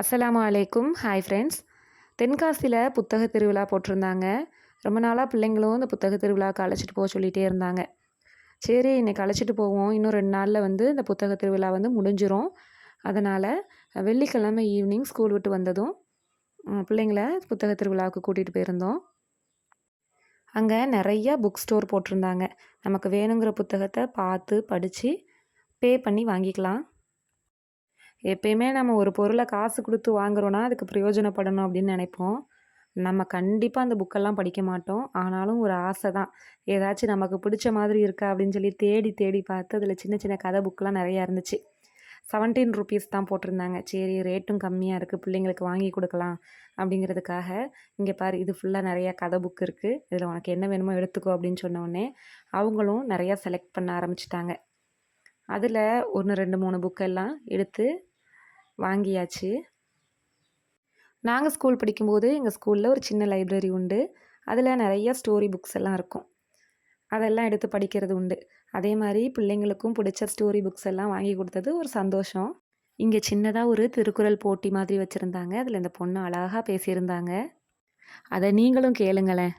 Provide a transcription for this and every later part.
அஸ்ஸலாமு அலைக்கும். Hi friends தென்காசியில் புத்தக திருவிழா போட்டிருந்தாங்க. ரொம்ப நாளாக பிள்ளைங்களும் இந்த புத்தக திருவிழாவுக்கு அழைச்சிட்டு போக சொல்லிகிட்டே இருந்தாங்க. சரி இன்னைக்கு அழைச்சிட்டு போவோம். இன்னும் ரெண்டு நாளில் வந்து இந்த புத்தக திருவிழா வந்து முடிஞ்சிரும். அதனால் வெள்ளிக்கிழமை ஈவினிங் ஸ்கூல் விட்டு வந்ததும் பிள்ளைங்கள புத்தக திருவிழாவுக்கு கூட்டிகிட்டு போயிருந்தோம். அங்கே நிறையா புக் ஸ்டோர் போட்டிருந்தாங்க. நமக்கு வேணுங்கிற புத்தகத்தை பார்த்து படித்து பே பண்ணி வாங்கிக்கலாம். எப்பயுமே நம்ம ஒரு பொருளை காசு கொடுத்து வாங்குறோன்னா அதுக்கு பிரயோஜனப்படணும் அப்படின்னு நினைப்போம். நம்ம கண்டிப்பாக அந்த புக்கெல்லாம் படிக்க மாட்டோம். ஆனாலும் ஒரு ஆசை தான். ஏதாச்சும் நமக்கு பிடிச்ச மாதிரி இருக்கா அப்படின்னு சொல்லி தேடி தேடி பார்த்து அதில் சின்ன சின்ன கதை புக்கெலாம் நிறையா இருந்துச்சு. செவன்டீன் ருபீஸ் தான் போட்டிருந்தாங்க. சரி ரேட்டும் கம்மியாக இருக்குது பிள்ளைங்களுக்கு வாங்கி கொடுக்கலாம் அப்படிங்கிறதுக்காக. இங்கே பாரு இது ஃபுல்லாக நிறையா கதை புக் இருக்குது இதில் உனக்கு என்ன வேணுமோ எடுத்துக்கோ அப்படின்னு சொன்னோடனே அவங்களும் நிறையா செலக்ட் பண்ண ஆரம்பிச்சிட்டாங்க. அதில் ஒன்று ரெண்டு மூணு புக்கெல்லாம் எடுத்து வாங்கியாச்சு. நாங்கள் ஸ்கூல் படிக்கும்போது எங்கள் ஸ்கூலில் ஒரு சின்ன லைப்ரரி உண்டு. அதில் நிறைய ஸ்டோரி புக்ஸ் எல்லாம் இருக்கும். அதெல்லாம் எடுத்து படிக்கிறது உண்டு. அதே மாதிரி பிள்ளைங்களுக்கும் பிடிச்ச ஸ்டோரி புக்ஸ் எல்லாம் வாங்கி கொடுத்தது ஒரு சந்தோஷம். இங்கே சின்னதாக ஒரு திருக்குறள் போட்டி மாதிரி வச்சுருந்தாங்க. அதில் இந்த பொண்ணு அழகாக பேசியிருந்தாங்க. அதை நீங்களும் கேளுங்களேன்.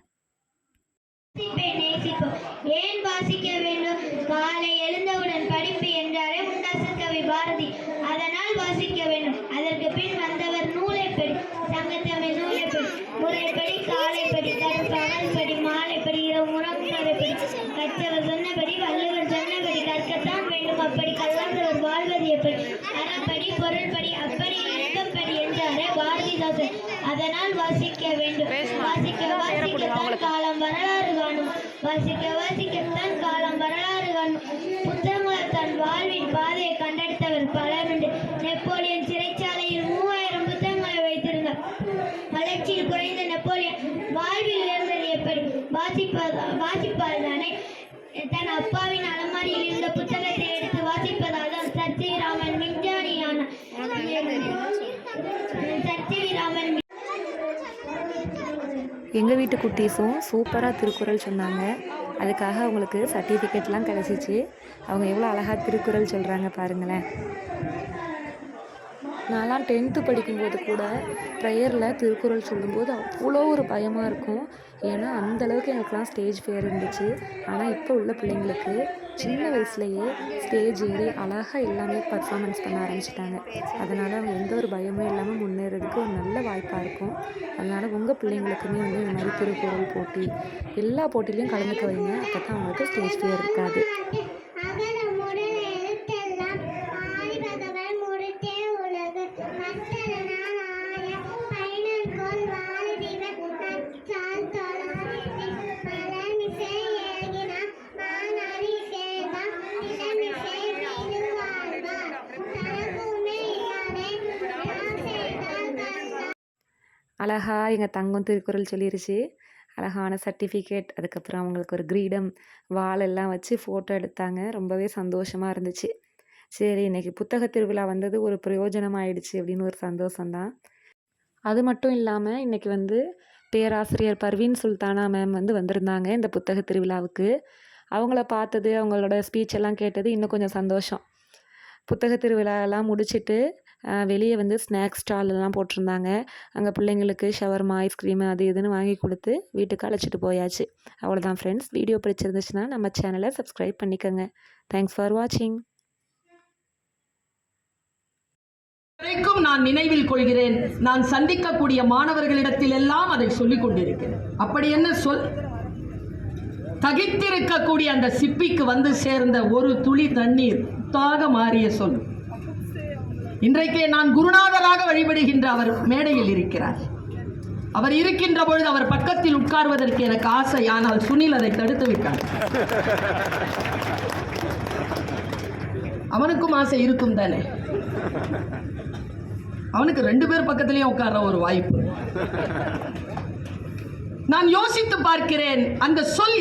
ஏன் வாசிக்க தரும் பகல் படி மாலை படி இரவு உறங்குவதை படி கற்றவர் சொன்னபடி வள்ளுவர் சொன்னபடி கற்கத்தான் வேண்டும். அப்படி கல்லாதவர் வாழ்வது எப்படி? அறப்படி பொருள்படி அப்படி இன்பப்படி என்றாரே பாரதிதாசன். அதனால் வாசிக்க வேண்டும். வாசிக்க வாசிக்கத்தான் காலம் வரலாறு காணும். வாசிக்க வாசிக்கத்தான் காலம் வரலாறு காணும். புத்தகங்கள் தன் வாழ்வின் பாதையை கண்டெடுத்தவர் பலருண்டு நெப்போலியன் சிறைச்சாலையில் மூவாயிரம் புத்தகங்களை வைத்திருந்தார். வளர்ச்சியில் குறைந்த நெப்போலியன் வாழ்வில் உயர்ந்தது ஏற்படும் வாசிப்பதா வாசிப்பால் தன் அப்பாவின் அலமாரியில் இருந்த புத்தகத்தை எடுத்து வாசிப்பதால் தான் சத்யராமன் விஞ்ஞானியான சத்யராமன் எங்கள் வீட்டு குட்டீஸும் சூப்பராக திருக்குறள் சொன்னாங்க. அதுக்காக அவங்களுக்கு சர்டிஃபிகேட்லாம் கிடச்சிச்சு. அவங்க எவ்வளோ அழகாக திருக்குறள் சொல்கிறாங்க பாருங்களேன். நான்லாம் டென்த்து படிக்கும்போது கூட ப்ரேயரில் திருக்குறள் சொல்லும்போது அவ்வளோ ஒரு பயமாக இருக்கும். ஏன்னா அந்த அளவுக்கு எனக்குலாம் ஸ்டேஜ் ஃபியர் இருந்துச்சு. ஆனால் இப்போ உள்ள பிள்ளைங்களுக்கு சின்ன வயசுலேயே ஸ்டேஜ் ஏறி அழகாக எல்லாமே பர்ஃபார்மன்ஸ் பண்ண ஆரம்பிச்சிட்டாங்க. அதனால் அவங்க எந்த ஒரு பயமும் இல்லாமல் முன்னேறதுக்கு ஒரு நல்ல வாய்ப்பாக இருக்கும். அதனால் உங்கள் பிள்ளைங்களுக்குமே வந்து இந்த மாதிரி திருக்குறள் போட்டி எல்லா போட்டிலையும் கலந்துக்க வைங்க. அப்போ தான் அவங்களுக்கு ஸ்டேஜ் ஃபியர் இருக்காது. அழகாக எங்கள் தங்கம் திருக்குறள் சொல்லிருச்சு. அழகான சர்டிஃபிகேட் அதுக்கப்புறம் அவங்களுக்கு ஒரு கிரீடம் வால் எல்லாம் வச்சு ஃபோட்டோ எடுத்தாங்க. ரொம்பவே சந்தோஷமாக இருந்துச்சு. சரி இன்றைக்கி புத்தக திருவிழா வந்தது ஒரு பிரயோஜனமாயிடுச்சு அப்படின்னு ஒரு சந்தோஷம்தான். அது மட்டும் இல்லாமல் இன்றைக்கி வந்து பேராசிரியர் பர்வீன் சுல்தானா மேம் வந்து வந்திருந்தாங்க இந்த புத்தக திருவிழாவுக்கு. அவங்கள பார்த்தது அவங்களோட ஸ்பீச் எல்லாம் கேட்டது இன்னும் கொஞ்சம் சந்தோஷம். புத்தக திருவிழாலாம் முடிச்சுட்டு முடிச்சிட்டு வெளியே வந்து ஸ்நாக்ஸ் ஸ்டால்லாம் போட்டிருந்தாங்க. அங்கே பிள்ளைங்களுக்கு ஷவர்மா ஐஸ்கிரீம் அது இதுன்னு வாங்கி கொடுத்து வீட்டுக்கு அழைச்சிட்டு போயாச்சு. அவ்வளோதான் ஃப்ரெண்ட்ஸ் வீடியோ பிடிச்சிருந்துச்சுன்னா நம்ம சேனலை சப்ஸ்கிரைப் பண்ணிக்கோங்க. தேங்க்ஸ் ஃபார் வாட்சிங் வரைக்கும் நான் நினைவில் கொள்கிறேன். நான் சந்திக்கக்கூடிய மாணவர்களிடத்தில் எல்லாம் அதை சொல்லிக் கொண்டிருக்கிறேன். அப்படி என்ன சொல்? தகித்திருக்கக்கூடிய அந்த சிப்பிக்கு வந்து சேர்ந்த ஒரு துளி தண்ணீர் தாக மாறிய சொல். இன்றைக்கே நான் குருநாதராக வழிபடுகின்ற அவர் மேடையில் இருக்கிறார். அவர் இருக்கின்ற பொழுது அவர் பக்கத்தில் உட்கார்வதற்கு எனக்கு ஆசை ஆனால் சுனில் அதை தடுத்து விட்டார். அவனுக்கும் ஆசை இருக்கும் தானே? அவனுக்கு ரெண்டு பேர் பக்கத்துலயும் உட்கார்ற ஒரு வாய்ப்பு. நான் யோசித்து பார்க்கிறேன் அந்த சொல்